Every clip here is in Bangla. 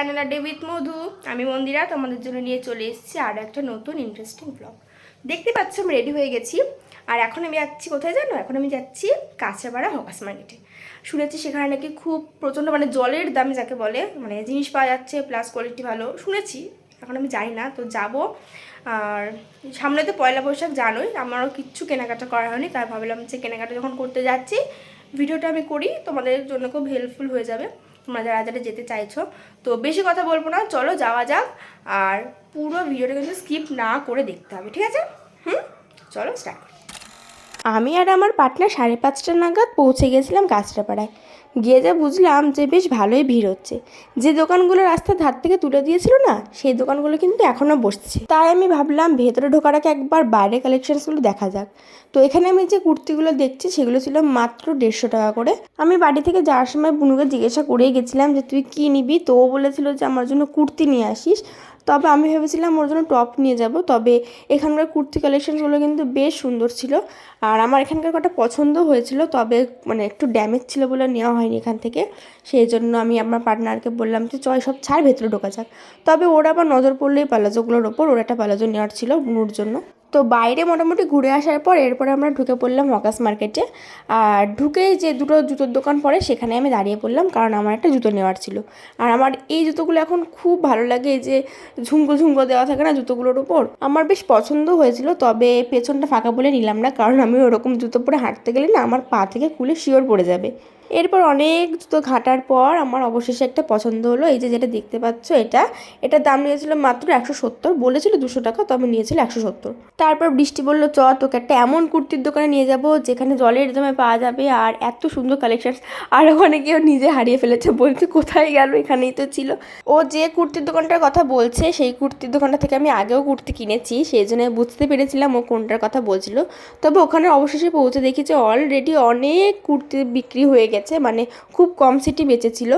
অ্যানেলা ডে উইথ মধু। আমি মন্দিরা, তোমাদের জন্য নিয়ে চলে এসেছি আর একটা নতুন ইন্টারেস্টিং ব্লগ দেখতে পাচ্ছ, আমি রেডি হয়ে গেছি। আর এখন আমি যাচ্ছি কোথায় জানো? এখন আমি যাচ্ছি কাঁচাপাড়া হকাস মার্কেটে। শুনেছি সেখানে নাকি খুব প্রচণ্ড মানে জলের দাম যাকে বলে মানে জিনিস পাওয়া যাচ্ছে প্লাস কোয়ালিটি ভালো। শুনেছি, এখন আমি জানি না, তো যাব। আর সামনে তো পয়লা বৈশাখ, জানোই, আমারও কিচ্ছু কেনাকাটা করা হয়নি, তাই ভাবলাম যে কেনাকাটা যখন করতে যাচ্ছি, ভিডিওটা আমি করি, তোমাদের জন্য খুব হেল্পফুল হয়ে যাবে। তোমরা যারা যেতে চাইছো। তো বেশি কথা বলব না, চলো যাওয়া যাক। আর পুরো ভিডিওটা কিন্তু স্কিপ না করে দেখতে হবে, ঠিক আছে? হুম? চলো স্টার্ট আমি আর আমার পার্টনার সাড়ে পাঁচটা নাগাদ পৌঁছে গেছিলাম গাছটাপাড়ায় গিয়ে যা বুঝলাম যে বেশ ভালোই ভিড় হচ্ছে। যে দোকানগুলো রাস্তার ধার থেকে তুলে দিয়েছিল না, সেই দোকানগুলো কিন্তু এখনও বসছে। তাই আমি ভাবলাম ভেতরে ঢোকার আগে একবার বাইরে কালেকশনসগুলো দেখা যাক। তো এখানে আমি যে কুর্তিগুলো দেখছি, সেগুলো ছিল মাত্র দেড়শো টাকা করে। আমি বাড়ি থেকে যাওয়ার সময় বুনুকে জিজ্ঞাসা করেই গেছিলাম যে, তুই কী নিবি? তো বলেছিল যে, আমার জন্য কুর্তি নিয়ে আসিস। তবে আমি ভেবেছিলাম ওর জন্য টপ নিয়ে যাব, তবে এখানকার কুর্তি কালেকশানগুলো কিন্তু বেশ সুন্দর ছিল। আর আমার এখানকার কটা পছন্দ হয়েছিল, তবে মানে একটু ড্যামেজ ছিল বলে নেওয়া হয়নি এখান থেকে। সেই জন্য আমি আমার পার্টনারকে বললাম যে চয় সব ছাড়, ভেতরে ঢোকা যাক। তবে ওরা আবার নজর পড়লেই পালাজোগুলোর ওপর ওরা একটা পালাজো নেওয়ার ছিল বুনুর জন্য। তো বাইরে মোটামুটি ঘুরে আসার পর এরপরে আমরা ঢুকে পড়লাম হকাস মার্কেটে। আর ঢুকেই যে দুটো জুতোর দোকান পড়ে, সেখানে আমি দাঁড়িয়ে পড়লাম কারণ আমার একটা জুতো নেওয়ার ছিল। আর আমার এই জুতোগুলো এখন খুব ভালো লাগে যে ঝুমকো ঝুমকো দেওয়া থাকে না জুতোগুলোর উপর। আমার বেশ পছন্দ হয়েছিল, তবে পেছনটা ফাঁকা বলে নিলাম না, কারণ আমি ওরকম জুতো পরে হাঁটতে গেলে না আমার পা থেকে খুলে শিওর পড়ে যাবে। এরপর অনেক জুতো ঘাটার পর আমার অবশেষে একটা পছন্দ হলো। এই যে যেটা দেখতে পাচ্ছ এটা এটার দাম নিয়েছিল মাত্র একশো সত্তর, বলেছিল দুশো টাকা, তবে নিয়েছিল একশো সত্তর। তারপর বৃষ্টি বলল, চ, তোকে একটা এমন কুর্তির দোকানে নিয়ে যাব, যেখানে জলের দামে পাওয়া যাবে আর এত সুন্দর কালেকশন আর ওখানে ও নিজে হারিয়ে ফেলেছে বলছে কোথায় গেল, এখানেই তো ছিল। ও যে কুর্তির দোকানটার কথা বলছে, সেই কুর্তির দোকানটা থেকে আমি আগেও কুর্তি কিনেছি, সেই জন্য বুঝতে পেরেছিলাম ও কোনটার কথা বলছিল। তবে ওখানে অবশেষে পৌঁছে দেখি যে অলরেডি অনেক কুর্তি বিক্রি হয়ে গেছে। মানে খুব কম সিটি বেঁচেছিল।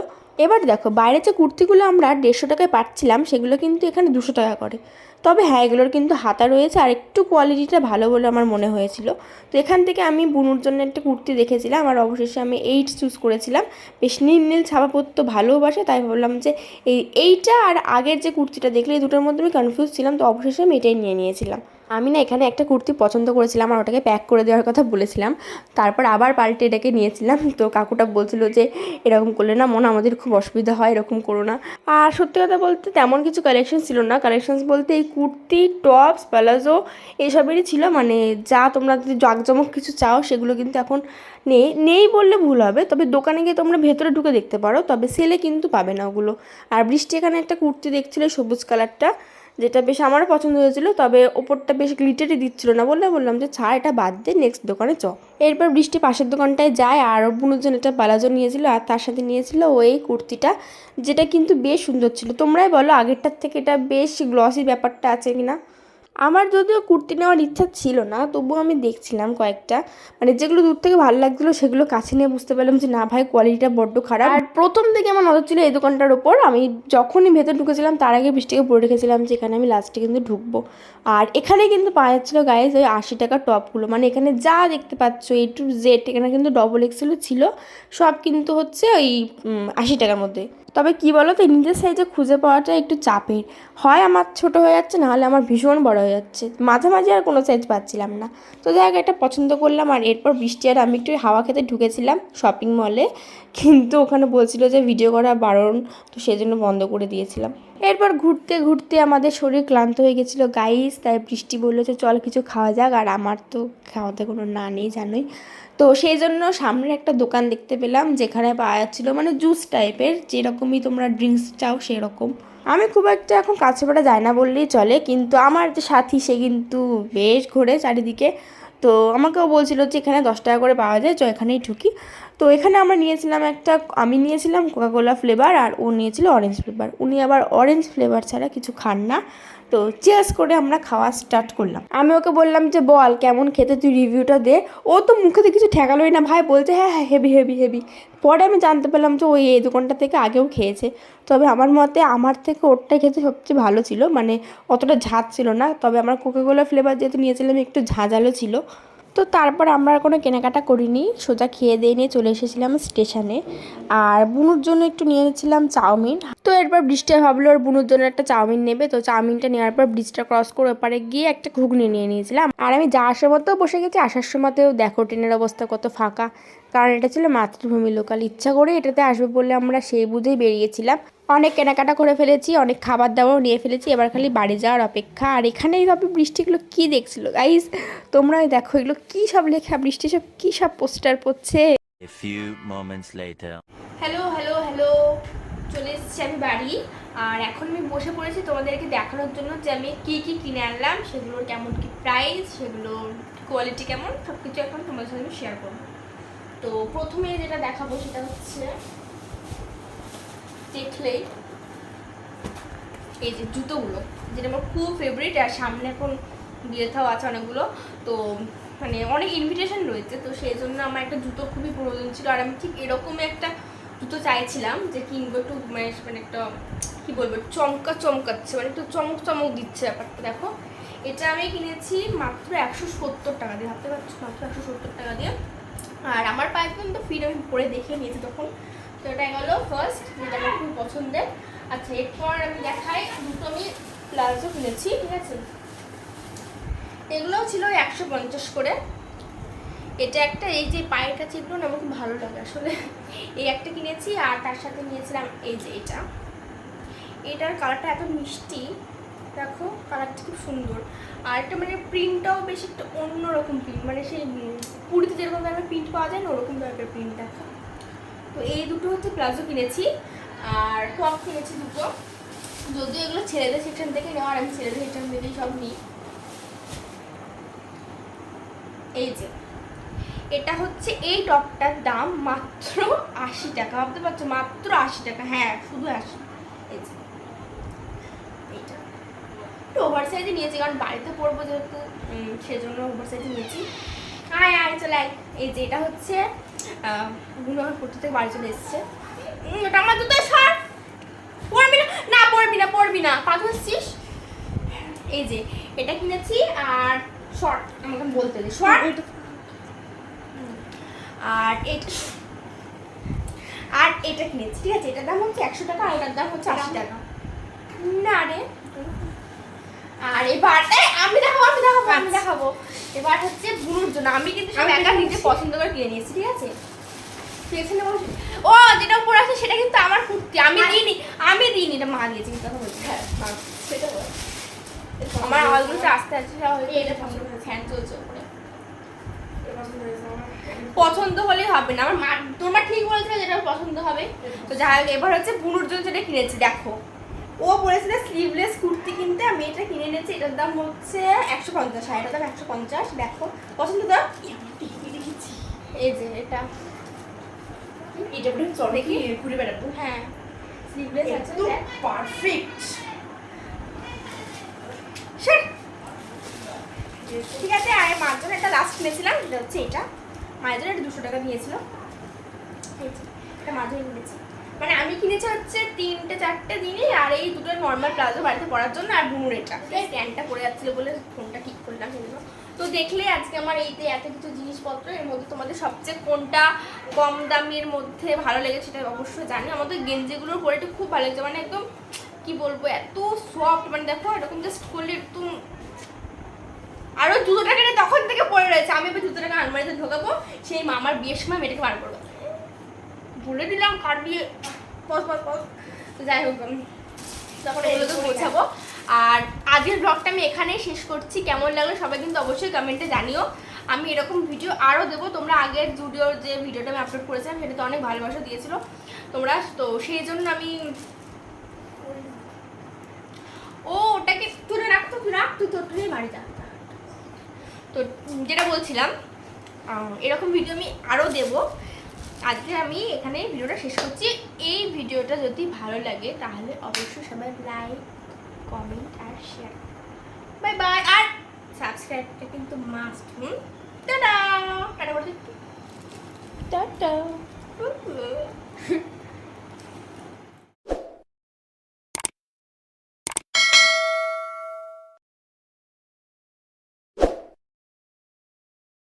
এবার দেখো, বাইরে যে কুর্তিগুলো আমরা দেড়শো টাকায় পাচ্ছিলাম, সেগুলো কিন্তু এখানে দুশো টাকা করে। তবে হ্যাঁ এগুলোর কিন্তু হাতা রয়েছে, আর একটু কোয়ালিটিটা ভালো বলে আমার মনে হয়েছিল। তো এখান থেকে আমি বুনুর জন্য একটা কুর্তি দেখেছিলাম, আর অবশেষে আমি এইট চুজ করেছিলাম। বেশ নীল নীল ছাপা পরতে ভালোবাসে তাই ভাবলাম যে এই এইটা আর আগের যে কুর্তিটা দেখলে এই দুটোর মধ্যে আমি কনফিউজ ছিলাম, তো অবশেষে আমি এটাই নিয়ে নিয়েছিলাম। আমি না এখানে একটা কুর্তি পছন্দ করেছিলাম আর ওটাকে প্যাক করে দেওয়ার কথা বলেছিলাম। তারপর আবার পাল্টে এটাকে নিয়েছিলাম। তো কাকুটা বলছিল যে, এরকম করলে না মনে আমাদের খুব অসুবিধা হয়, এরকম করো না। আর সত্যি কথা বলতে তেমন কিছু কালেকশন ছিল না। কালেকশনস বলতে এই কুর্তি টপস প্যালাজো এইসবেরই ছিল। মানে যা তোমরা যদি জাঁকজমক কিছু চাও, সেগুলো কিন্তু এখন নেই। নেই বললে ভুল হবে, তবে দোকানে গিয়ে তোমরা ভেতরে ঢুকে দেখতে পারো। তবে সেলে কিন্তু পাবে না ওগুলো। আর বৃষ্টি এখানে একটা কুর্তি দেখছিল, সবুজ কালারটা যেটা বেশ আমারও পছন্দ হয়েছিল, তবে ওপরটা বেশ গ্লিটারই দিচ্ছিল না বললে বললাম যে, ছাড়, এটা বাদ দিয়ে নেক্সট দোকানে চ। এরপর বৃষ্টি পাশের দোকানটায় যায় আর বুনুজন এটা পালাজো নিয়েছিল, আর তার সাথে নিয়েছিল ওই কুর্তিটা, যেটা কিন্তু বেশ সুন্দর ছিল। তোমরাই বলো, আগেরটার থেকে এটা বেশ গ্লসি ব্যাপারটা আছে কিনা? আমার যদিও কুর্তি নেওয়ার ইচ্ছা ছিল না, তবুও আমি দেখছিলাম কয়েকটা। মানে যেগুলো দূর থেকে ভালো লাগছিল সেগুলো কাছে নিয়ে বুঝতে পারলাম যে, না ভাই কোয়ালিটিটা বড্ড খারাপ। আর প্রথম থেকে আমার নজর ছিল এই দোকানটার ওপর। আমি যখনই ভেতর ঢুকেছিলাম, তার আগে বৃষ্টিকে পড়ে রেখেছিলাম যে, এখানে আমি লাস্টে কিন্তু ঢুকবো। আর এখানে কিন্তু পাওয়া যাচ্ছিল গাইজ ওই আশি টাকার টপগুলো মানে এখানে যা দেখতে পাচ্ছ এ টু জেড এখানে কিন্তু ডবল এক্সেলও ছিল। সব কিন্তু হচ্ছে ওই আশি টাকার মধ্যে। তবে কি বলো তো নিজের সাইজে খুঁজে পাওয়াটা একটু চাপের। হয় আমার ছোট হয়ে যাচ্ছে, নাহলে আমার ভীষণ বড় হয়ে যাচ্ছে। মাঝে মাঝে আর কোনো সাইজ পাচ্ছিলাম না। তো যাই হোক, একটা পছন্দ করলাম আর এরপর বৃষ্টি আর আমি একটু হাওয়া খেতে ঢুকেছিলাম শপিং মলে কিন্তু ওখানে বলছিল যে, ভিডিও করা বারণ। তো সেজন্য বন্ধ করে দিয়েছিলাম। এরপর ঘুরতে ঘুরতে আমাদের শরীর ক্লান্ত হয়ে গেছিল। গাইস তাই বৃষ্টি বলল যে, চল কিছু খাওয়া যাক। আর আমার তো খাওয়াতে কোনো না নেই, জানোই। তো সেই জন্য সামনে একটা দোকান দেখতে পেলাম, যেখানে পাওয়া যাচ্ছিল মানে জুস টাইপের। যেরকমই তোমরা ড্রিঙ্কস চাও, সেরকম। আমি খুব একটা এখন কাছে পাড়া যায় না বললেই চলে, কিন্তু আমার যে সাথী, সে কিন্তু বেশ ঘোরে চারিদিকে। তো আমাকেও বলছিল যে, এখানে দশ টাকা করে পাওয়া যায় চ এখানেই ঢুকি। তো এখানে আমরা নিয়েছিলাম একটা, আমি নিয়েছিলাম কোকাকোলা ফ্লেভার আর ও নিয়েছিল অরেঞ্জ ফ্লেভার উনি আবার অরেঞ্জ ফ্লেভার ছাড়া কিছু খান না। তো চেয়ার্স করে আমরা খাওয়া স্টার্ট করলাম। আমি ওকে বললাম যে, বল, কেমন খেতে তুই রিভিউটা দে। ও তো মুখেতে কিছু ঠেকালোই না। ভাই বলছে হ্যাঁ হ্যাঁ হেভি হেভি হেভি পরে আমি জানতে পারলাম যে ওই এই দোকানটা থেকে আগেও খেয়েছে। তবে আমার মতে আমার থেকে ওরটাই খেতে সবচেয়ে ভালো ছিল। মানে অতটা ঝাঁজ ছিল না। তবে আমার কোকাকোলা ফ্লেভার যেহেতু নিয়েছিলাম, একটু ঝাঁঝালো ছিল। তো তারপর আমরা আর কোনো কেনাকাটা করিনি। সোজা খেয়ে দিয়ে নিয়ে চলে এসেছিলাম স্টেশনে। আর বুনুর জন্য একটু নিয়ে নিয়েছিলাম চাউমিন। তো এরপর বৃষ্টি ভাবলো, আর বুনুর জন্য একটা চাউমিন নেবে। তো চাউমিনটা নেওয়ার পর ব্রিজটা ক্রস করে ওপারে গিয়ে একটা ঘুগনি নিয়ে নিয়েছিলাম। আর আমি যাওয়ার সময়তেও বসে গেছি, আসার সময়তেও দেখো ট্রেনের অবস্থা কত ফাঁকা। কারণ এটা ছিল মাতৃভূমি লোকাল। ইচ্ছা করে এটাতে আসবে বলে আমরা সেই বুঝেই বেরিয়েছিলাম। অনেক কেনাকাটা করে ফেলেছি অনেক খাবার দাবারও নিয়ে ফেলেছি এবার খালি বাড়ি যাওয়ার অপেক্ষা। আর এখানে এইভাবে বৃষ্টিগুলো কী দেখছিল? গাইজ তোমরাই দেখো এগুলো কী সব লেখা বৃষ্টি সব কী সব পোস্টার পড়ছে? হ্যালো হ্যালো হ্যালো চলে এসেছি আমি বাড়ি। আর এখন আমি বসে পড়েছি তোমাদেরকে দেখানোর জন্য যে আমি কি কি কিনে আনলাম সেগুলোর কেমন কি প্রাইস সেগুলোর কোয়ালিটি কেমন সব কিছু এখন তোমাদের সাথে আমি শেয়ার করব। তো প্রথমে যেটা দেখাবো সেটা হচ্ছে দেখলেই এই যে জুতোগুলো, যেটা আমার খুব ফেভারিট আর সামনে এখন বিয়ে থাও আছে অনেকগুলো, তো মানে অনেক ইনভিটেশন রয়েছে, তো সেই জন্য আমার একটা জুতো খুবই প্রয়োজন ছিল, আর আমি ঠিক এরকমই একটা জুতো চাইছিলাম যে কিনবো একটু মানে মানে একটা, কী বলব, চমকা চমকাচ্ছে মানে একটু চমক চমক দিচ্ছে ব্যাপারটা, দেখো। এটা আমি কিনেছি মাত্র একশো সত্তর টাকা দিয়ে, ভাবতে পারছ? মাত্র একশো সত্তর টাকা দিয়ে। আর আমার পায়ে কিন্তু ফিট আমি পরে দেখে নিয়েছি তখন। তো এটা গেল ফার্স্ট যেটা আমার খুব পছন্দের। আচ্ছা এরপর আমি দেখাই দুটো আমি প্লাজো কিনেছি, ঠিক আছে? এগুলোও ছিল একশো পঞ্চাশ করে। এটা একটা, এই যে পায়ের কাছে এগুলো না আমার খুব ভালো লাগে আসলে। এই একটা কিনেছি আর তার সাথে নিয়েছিলাম এই যে এটা। এটার কালারটা এত মিষ্টি, দেখো কালারটা খুব সুন্দর। আর এটা মানে প্রিন্টটাও বেশ একটা অন্যরকম প্রিন্ট মানে সেই পুরীতে যেরকম টাইপের প্রিন্ট পাওয়া যায় না, ওরকম টাইপের প্রিন্ট দেখা। তো এই দুটো হচ্ছে প্লাজো কিনেছি। আর টপ কিনেছি দুটো। যদিও এগুলো ছেলেদের সেকশন থেকে নেওয়ার আমি ছেলেদের সেকশন থেকেই সব নিই। এই যে, এটা হচ্ছে এই টপটার দাম মাত্র আশি টাকা। ভাবতে পারছ? মাত্র আশি টাকা। হ্যাঁ শুধু আশি। এই যে, এইটা। একটু ওভার সাইজে নিয়েছি, কারণ বাড়িতে পরবো যেহেতু সেজন্য ওভার সাইজে নিয়েছি। আয় আয় চলে আয় এই যে এটা হচ্ছে গুলো আমার পড়তে থেকে বাড়ি চলে এসছে। ওটা আমার দুটো সর পড়বি না? না পড়বি না পড়বি না। পা ধরছিস এই যে এটা কিনেছি আর শর্ট আমাকে বলতে দে। শর্ট আর এটা আর এটা কিনেছি। ঠিক আছে এটার দাম হচ্ছে একশো টাকা আর ওটার দাম হচ্ছে আশি টাকা। না রে। আর এবার আমি দেখাবো আমি দেখাবো আমি দেখাবো। এবার হচ্ছে বুনুর জন্য। আমি কিন্তু সব একা নিজে পছন্দ করে কিনে নিয়েছি ঠিক আছে? পেছনে বসে। ও যেটা উপরে আছে সেটা কিন্তু আমার কুর্তি। আমি দিইনি আমি দিইনি এটা মা দিয়েছে কিন্তু কথা বলছি হ্যাঁ, সেটা। আমার আওয়াজগুলো আস্তে আস্তে এটা ফ্যান চলছে পছন্দ হলেই হবে না। আমার মা তোমার ঠিক বলছিল যেটা পছন্দ হবে। তো যাই হোক এবার হচ্ছে বুনুর জন্য যেটা কিনেছি দেখো। ও বলেছিল স্লিভলেস কুর্তি কিনতে আমি এটা কিনে নিয়েছি এটার দাম হচ্ছে একশো পঞ্চাশ আর এটার দাম একশো পঞ্চাশ দেখো। পছন্দ তো? এই যে এটা। এটা পুরো চড়ে কি ঘুরে বেড়াবো। হ্যাঁ স্লিভলেস আছে পারফেক্ট। ঠিক আছে আর মার জন্য একটা লাস্ট কিনেছিলাম এটা হচ্ছে এটা। মায়ের জন্য এটা দুশো টাকা নিয়েছিল। এটা জন্য কিনেছি মানে আমি কিনেছি হচ্ছে তিনটে, চারটে দিনই, আর এই দুটো নর্মাল প্লাজো বাড়িতে পরার জন্য আর বুনুর এটা। প্যান্টটা পরে যাচ্ছিল বলে ফোনটা ঠিক করলাম সেজন্য তো দেখলে আজকে আমার এইতে এত কিছু জিনিসপত্র, এর মধ্যে তোমাদের সবচেয়ে কোনটা কম দামের মধ্যে ভালো লেগেছে সেটা অবশ্যই জানি। আমাদের গেঞ্জিগুলোর কোয়ালিটি খুব ভালো লেগেছে। মানে একদম, কি বলব, এত সফট মানে দেখো, এরকম জাস্ট করলে একদম আরও জুতোটা কেটে তখন থেকে পড়ে রয়েছে। আমি এবার জুতোটাকে আলমারিতে ঢোকাবো, সেই মামার বিয়ের সময় মেয়েটাকে বার করব। বলে দিলাম, কার বিয়ে? পজ পজ পজ তো যাই হোক তখন এগুলো তো পৌঁছাবো। আর আজকের ব্লগটা আমি এখানেই শেষ করছি। কেমন লাগল সবাই কিন্তু অবশ্যই কমেন্টে জানিও। আমি এরকম ভিডিও আরও দেবো। তোমরা আগের ভিডিওর যে ভিডিওটা আমি আপলোড করেছিলাম সেটাতে অনেক ভালোবাসা দিয়েছিল তোমরা। তো সেই জন্য আমি ও ওটাকে তুই রাখ তো তুই রাখ। তুই তোর তুই বাড়ি যা। তো যেটা বলছিলাম এরকম ভিডিও আমি আরও দেব। আজকে আমি এখানে ভিডিওটা শেষ করছি। এই ভিডিওটা যদি ভালো লাগে, তাহলে অবশ্যই সবাই লাইক কমেন্ট আর শেয়ার বাই বাই আর সাবস্ক্রাইবটা কিন্তু মাস্ট হুম? টাটা টাটা বলছি টাটা